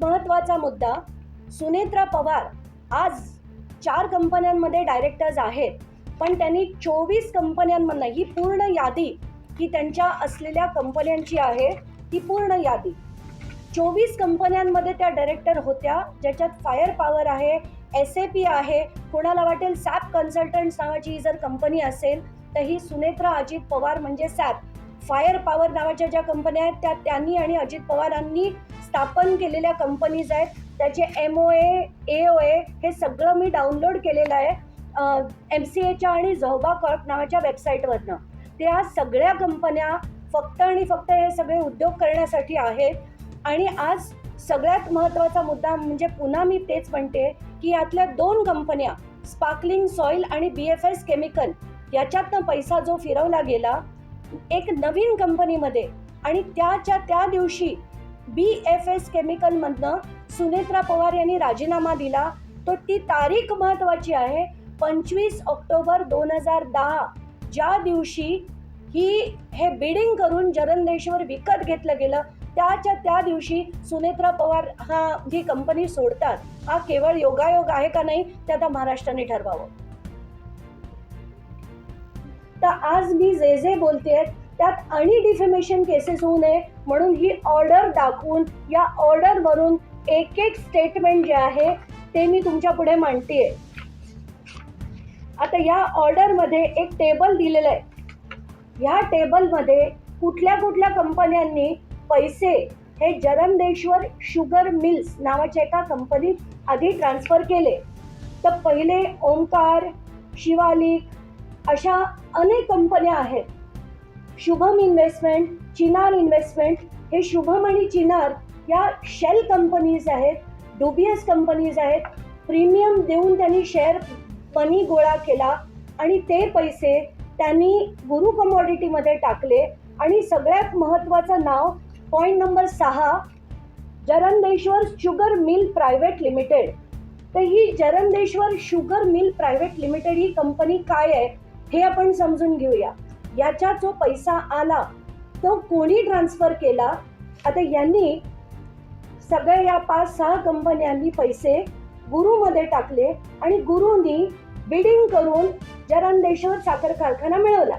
महत्त्वाचा मुद्दा सुनेत्रा पवार आज चार कंपन्यांमध्ये डायरेक्टर्स आहेत. पण त्यांनी चोवीस कंपन्यांमधनं ही पूर्ण यादी ही त्यांच्या असलेल्या कंपन्यांची आहे ती पूर्ण यादी. चोवीस कंपन्यांमध्ये त्या डायरेक्टर होत्या ज्याच्यात फायर पॉवर आहे एस ए पी आहे कोणाला वाटेल सॅप कन्सल्टंट्स नावाची जर कंपनी असेल तर ही सुनेत्रा अजित पवार म्हणजे सॅप फायर पॉवर नावाच्या ज्या कंपन्या आहेत त्या त्यांनी आणि अजित पवारांनी स्थापन केलेल्या कंपनीज आहेत. त्याचे एम ओ ए ए ओ ए हे सगळं मी डाउनलोड केलेलं आहे एम सी एच्या आणि झोबा कॉर्प नावाच्या वेबसाईटवरनं त्या सगळ्या कंपन्या फक्त आणि फक्त हे सगळे उद्योग करण्यासाठी आहेत. आणि आज सगळ्यात महत्त्वाचा मुद्दा म्हणजे पुन्हा मी तेच म्हणते की यातल्या दोन कंपन्या स्पार्कलिंग सॉईल आणि बी एफ एस केमिकल याच्यातनं पैसा जो फिरवला गेला एक नवीन कंपनीमध्ये आणि त्याच्या त्या दिवशी बी एफ एस केमिकलमधनं सुनेत्रा पवार यांनी राजीनामा दिला. तो ती तारीख महत्त्वाची आहे. पंचवीस ऑक्टोबर दोन हजार दहा ज्या दिवशी ही हे बिडिंग करून जरंदेश्वर विकत घेतलं गेलं त्याच्या त्या दिवशी सुनेत्रा पवार हा ही कंपनी सोडतात हा केवळ योगायोग आहे का नाही ते आता महाराष्ट्राने ठरवावं. तर आज मी जे जे बोलते त्यात आणि डिफेमेशन केसेस होऊ नये म्हणून ही ऑर्डर दाखवून या ऑर्डरवरून एक एक स्टेटमेंट जे आहे ते मी तुमच्यापुढे मांडते आता या ऑर्डरमध्ये एक टेबल दिलेलं आहे. ह्या टेबलमध्ये कुठल्या कुठल्या कंपन्यांनी पैसे हे जरंदेश्वर शुगर मिल्स नावाच्या एका कंपनीत आधी ट्रान्सफर केले. तर पहिले ओंकार शिवालिक अशा अनेक कंपन्या आहेत. शुभम इन्व्हेस्टमेंट चिनार इन्व्हेस्टमेंट हे शुभम आणि चिनार या शेल कंपनीज आहेत डुबियस कंपनीज आहेत. प्रीमियम देऊन त्यांनी शेअर मनी गोळा केला आणि ते पैसे त्यांनी गुरु कमॉडिटीमध्ये टाकले. आणि सगळ्यात महत्त्वाचं नाव पॉईंट नंबर सहा Jarandeshwar sugar mill private limited तर ही Jarandeshwar sugar mill private limited ही कंपनी काय आहे? हे आपण समजून घेऊया. याचा जो पैसा आला तो कोणी ट्रान्सफर केला? आता यांनी सगळ्या या पाच सहा कंपन्यांनी पैसे गुरुमध्ये टाकले आणि गुरुनी बिडिंग करून जरंदेश्वर साखर कारखाना मिळवला.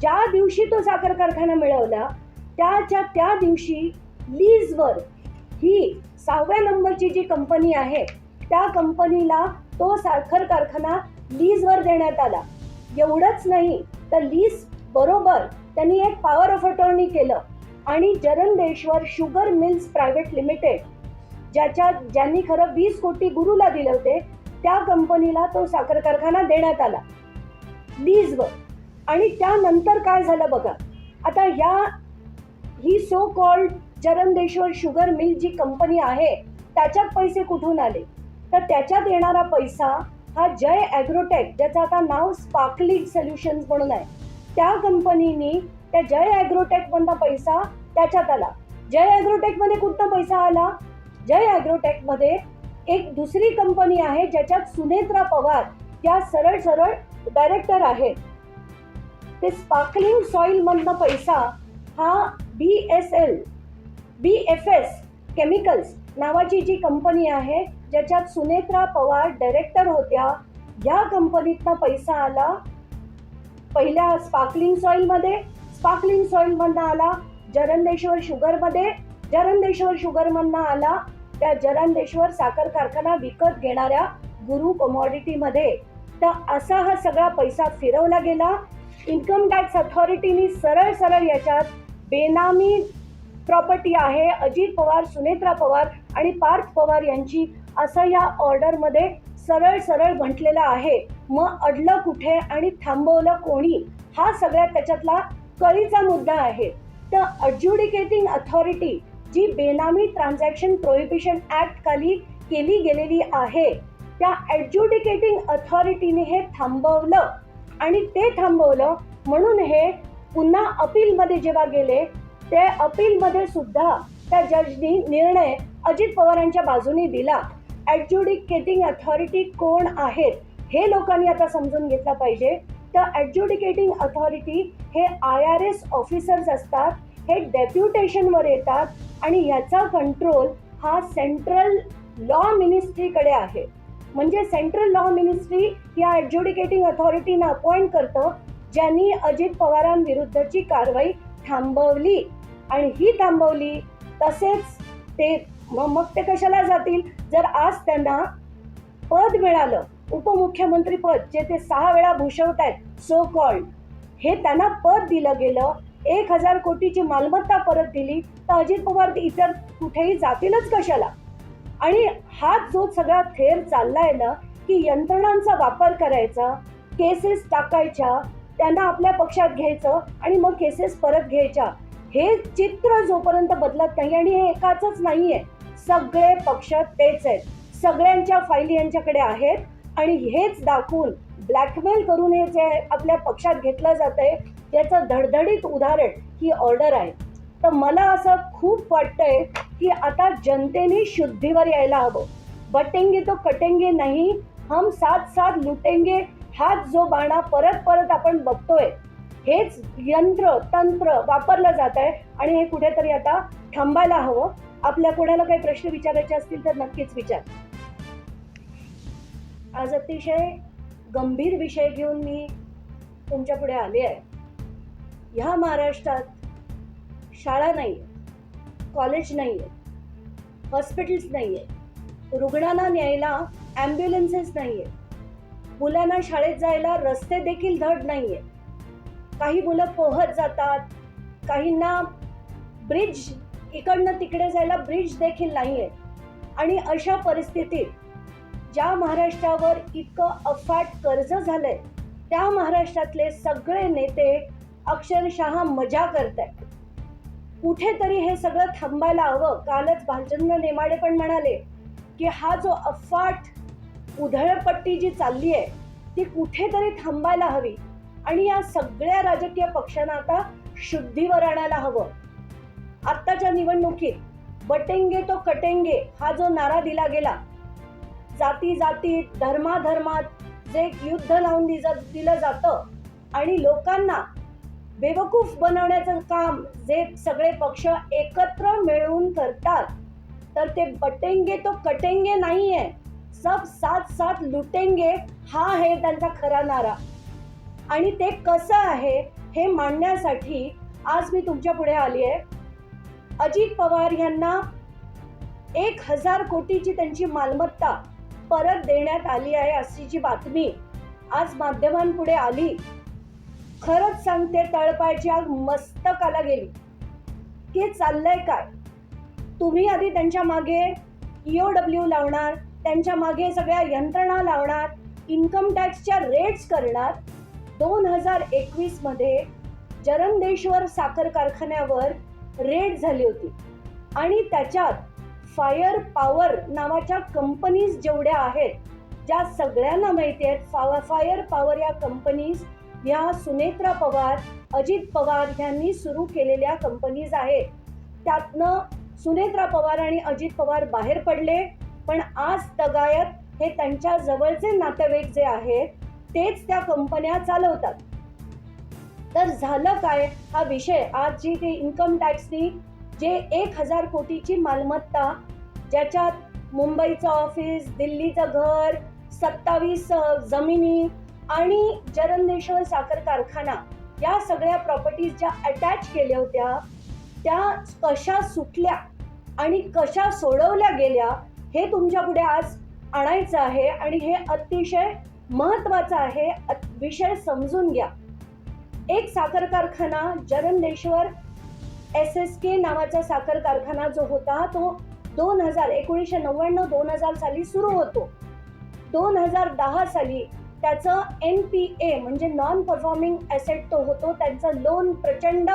ज्या दिवशी तो साखर कारखाना मिळवला त्याच्या त्या दिवशी लीजवर ही सहाव्या नंबरची जी कंपनी आहे त्या कंपनीला तो साखर कारखाना लीजवर देण्यात आला. एवढंच नाही तर लीज बरोबर त्यांनी एक पॉवर ऑफ अटॉर्नी केलं. आणि Jarandeshwar sugar mills private limited ज्याच्या ज्यांनी खरं वीस कोटी गुरुला दिले होते त्या कंपनीला तो साखर कारखाना देण्यात आला. लीजवर आणि त्यानंतर काय झालं बघा. आता या ही so called Jarandeshwar sugar mill जी कंपनी आहे त्याच्यात पैसे कुठून आले? तर त्याच्यात येणारा पैसा हा जय ॲग्रोटेक ज्याचं आता नाव स्पार्कलिंग सोल्युशन्स म्हणून आहे. त्या कंपनीनी त्या जय ॲग्रोटेकमधला पैसा त्याच्यात आला. जय ॲग्रोटेकमध्ये कुठला पैसा आला? जय ॲग्रोटेकमध्ये एक दुसरी कंपनी आहे ज्याच्यात सुनेत्रा पवार या सरळ सरळ डायरेक्टर आहेत. ते स्पार्कलिंग सॉईलमधनं पैसा हा B S L B F S chemicals नावाची जी कंपनी आहे ज्याच्यात सुनेत्रा पवार डायरेक्टर होत्या या कंपनीतनं पैसा आला. पहिल्या स्पार्कलिंग सॉईलमध्ये स्पार्कलिंग सॉईलमधनं आला जरंदेश्वर शुगरमध्ये जरंदेश्वर शुगरमधनं आला त्या जरंदेश्वर साखर कारखाना विकत घेणाऱ्या गुरु कमॉडिटीमध्ये तर असा हा सगळा पैसा फिरवला गेला. इन्कम टॅक्स अथॉरिटीनी सरळ सरळ याच्यात बेनामी प्रॉपर्टी आहे. अजित पवार सुनेत्रा पवार आणि पार्थ पवार यांची असं या ऑर्डरमध्ये सरळ सरळ म्हटलेलं आहे. मग अडलं कुठे आणि थांबवलं कोणी? हा सगळ्यात त्याच्यातला कळीचा मुद्दा आहे. तर अड्ज्युडिकेटिंग अथॉरिटी जी बेनामी ट्रान्झॅक्शन प्रोहिबिशन ॲक्ट खाली केली गेलेली आहे त्या ॲडज्युडिकेटिंग अथॉरिटीने हे थांबवलं आणि ते थांबवलं म्हणून हे पुन्हा अपीलमध्ये जेव्हा गेले ते अपीलमध्ये सुद्धा त्या जजनी निर्णय अजित पवारांच्या बाजूने दिला. ॲडज्युडिकेटिंग अथॉरिटी कोण आहेत हे लोकांनी आता समजून घेतलं पाहिजे. तर ॲडज्युडिकेटिंग अथॉरिटी हे आय आर एस ऑफिसर्स असतात हे डेप्युटेशनवर येतात आणि ह्याचा कंट्रोल हा सेंट्रल लॉ मिनिस्ट्रीकडे आहे. म्हणजे सेंट्रल लॉ मिनिस्ट्री या ॲडज्युडिकेटिंग अथॉरिटीनं अपॉइंट करतं ज्यांनी अजित पवारांविरुद्धची कारवाई थांबवली. आणि ही थांबवली तसेच ते मग मग ते कशाला जातील? जर आज त्यांना पद मिळालं उपमुख्यमंत्री पद जे ते सहा वेळा भूषवत आहेत सो कॉल्ड हे त्यांना पद दिलं गेलं एक हजार कोटीची मालमत्ता परत दिली तर अजित पवार इतर कुठेही जातीलच कशाला? आणि हा जो सगळा थेर चाललाय ना की यंत्रणांचा वापर करायचा केसेस टाकायच्या त्यांना आपल्या पक्षात घ्यायचं आणि मग केसेस परत घ्यायच्या हे चित्र जोपर्यंत बदलत नाही आणि हे एकाच आहे सगळे पक्ष तेच आहेत. सगळ्यांच्या फायली यांच्याकडे आहेत आणि हेच दाखवून ब्लॅकमेल करून हे जे आपल्या पक्षात घेतलं जात आहे याचं धडधडीत उदाहरण ही ऑर्डर आहे. तर मला असं खूप वाटतंय की आता जनतेने शुद्धीवर यायला हवं. बटेंगे तो कटेंगे नाही हम साथ साथ लुटेंगे हाच जो बाणा परत परत आपण बघतोय. हेच यंत्र तंत्र वापरलं जात आहे आणि हे कुठेतरी आता थांबायला हवं. आपल्या कोणाला काही प्रश्न विचारायचे असतील तर नक्कीच विचार. आज अतिशय गंभीर विषय घेऊन मी तुमच्यापुढे आले आहे. ह्या महाराष्ट्रात शाळा नाही आहे कॉलेज नाही आहे हॉस्पिटल्स नाही आहे रुग्णांना न्यायला ॲम्ब्युलन्सेस नाही आहे मुलांना शाळेत जायला रस्ते देखील धड नाही आहे काही मुलं पोहत जातात काहींना ब्रिज इकडनं तिकडे जायला ब्रिज देखील नाही आहे आणि अशा परिस्थितीत ज्या महाराष्ट्रावर इतकं अफाट कर्ज झालंय त्या महाराष्ट्रातले सगळे नेते अक्षरशः मजा करत आहेत कुठेतरी हे सगळं थांबायला हवं. कालच भालचंद्र नेमाडे पण म्हणाले की हा जो अफाट उधळपट्टी जी चालली आहे ती कुठेतरी थांबायला हवी. आणि या सगळ्या राजकीय पक्षांना आता शुद्धीवर आणायला हवं. आत्ताच्या निवडणुकीत बटेंगे तो कटेंगे हा जो नारा दिला गेला जाती जातीत धर्माधर्मात जे युद्ध लावून दिलं दिलं जातं आणि लोकांना बेवकूफ बनवण्याचं काम जे सगळे पक्ष एकत्र मिळून करतात तर ते बटेंगे तो कटेंगे नाही आहे सब साथ साथ लुटेंगे हा आहे त्यांचा खरा नारा. आणि ते कसं आहे हे मांडण्यासाठी आज मी तुमच्यापुढे आली आहे अजित पवार यांना एक हजार कोटीची त्यांची मालमत्ता परत देण्यात आली आहे अशी जी बातमी आज माध्यमांपुढे आली खरंच सांगते तळपायची आग मस्तकाला गेली. की चाललंय काय? तुम्ही आधी त्यांच्या मागे ईओ डब्ल्यू लावणार त्यांच्या मागे सगळ्या यंत्रणा लावणार इन्कम टॅक्सच्या रेट्स करणार. दोन हजार एकवीसमध्ये जरंदेश्वर साखर कारखान्यावर रेड झाली होती. आणि त्याच्यात फायर पॉवर नावाच्या कंपनीज जेवढ्या आहेत ज्या सगळ्यांना माहिती आहेत फाव फायर पॉवर या कंपनीज ह्या सुनेत्रा पवार अजित पवार यांनी सुरू केलेल्या कंपनीज आहेत. त्यातनं सुनेत्रा पवार आणि अजित पवार बाहेर पडले पण आज तगायत हे त्यांच्या जवळचे नातेवाईक जे आहेत तेच त्या कंपन्या चालवतात. तर झालं काय? हा विषय. आज जी ते इन्कम टॅक्सनी जे एक हजार कोटीची मालमत्ता ज्याच्यात मुंबईचं ऑफिस दिल्लीचं घर सत्तावीस जमिनी आणि जरंदेश्वर साखर कारखाना या सगळ्या प्रॉपर्टीज ज्या अटॅच केल्या होत्या त्या कशा सुटल्या आणि कशा सोडवल्या गेल्या हे तुमच्यापुढे आज आणायचं आहे आणि हे अतिशय महत्त्वाचं आहे. अत- विषय समजून घ्या. एक साखर कारखाना जरंदेश्वर एस एस के नावाचा साखर कारखाना जो होता तो दोन हजार एकोणीसशे नव्याण्णव दोन हजार साली सुरू होतो. दोन हजार दहा साली त्याचं एन पी ए म्हणजे नॉन परफॉर्मिंग ॲसेट तो होतो त्यांचं लोन प्रचंड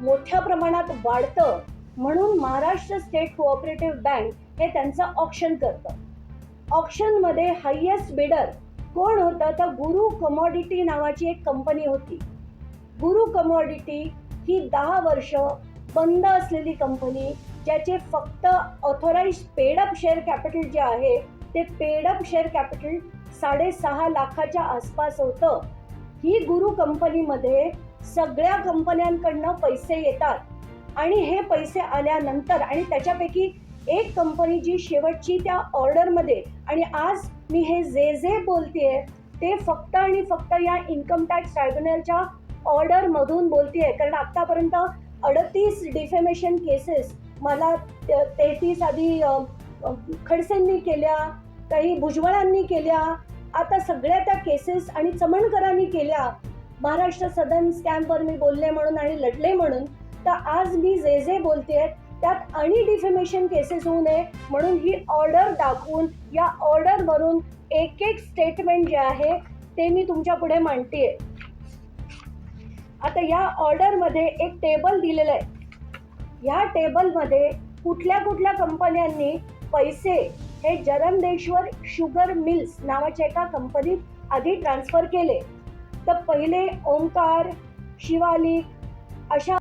मोठ्या प्रमाणात वाढतं. म्हणून महाराष्ट्र स्टेट कोऑपरेटिव्ह बँक हे त्यांचं ऑप्शन करतं. ऑप्शनमध्ये हायेस्ट बिडर कोण होतं? तर गुरु कमॉडिटी नावाची एक कंपनी होती. गुरु कमॉडिटी ही दहा वर्ष बंद असलेली कंपनी ज्याचे फक्त ऑथोराईज पेडअप शेअर कॅपिटल जे आहे ते पेडअप शेअर कॅपिटल साडेसहा लाखाच्या आसपास होतं. ही गुरु कंपनीमध्ये सगळ्या कंपन्यांकडनं पैसे येतात. आणि हे पैसे आल्यानंतर आणि त्याच्यापैकी एक कंपनी जी शेवटची त्या ऑर्डरमध्ये आणि आज मी हे जे जे बोलतेय ते फक्त आणि फक्त या इन्कम टॅक्स ट्रायब्युनलच्या ऑर्डरमधून आहे कारण आत्तापर्यंत अडतीस डिफेमेशन केसेस मला तेहतीस आधी खडसेंनी केल्या काही भुजबळांनी केल्या आता सगळ्या त्या केसेस आणि चमणकरांनी केल्या. महाराष्ट्र सदन स्कॅमवर मी बोलले म्हणून आणि लढले म्हणून तर आज मी जे जे बोलते त्यात आणि डिफेमेशन केसेस होऊ नये म्हणून ही ऑर्डर दाखवून या ऑर्डरवरून एक एक स्टेटमेंट जे आहे ते मी तुमच्यापुढे मांडते आता या ऑर्डरमध्ये एक टेबल दिलेलं आहे. ह्या टेबलमध्ये कुठल्या कुठल्या कंपन्यांनी पैसे हे जरमदेश्वर शुगर मिल्स नावाच्या एका कंपनीत आधी ट्रान्सफर केले. तर पहिले ओंकार शिवालिक अशा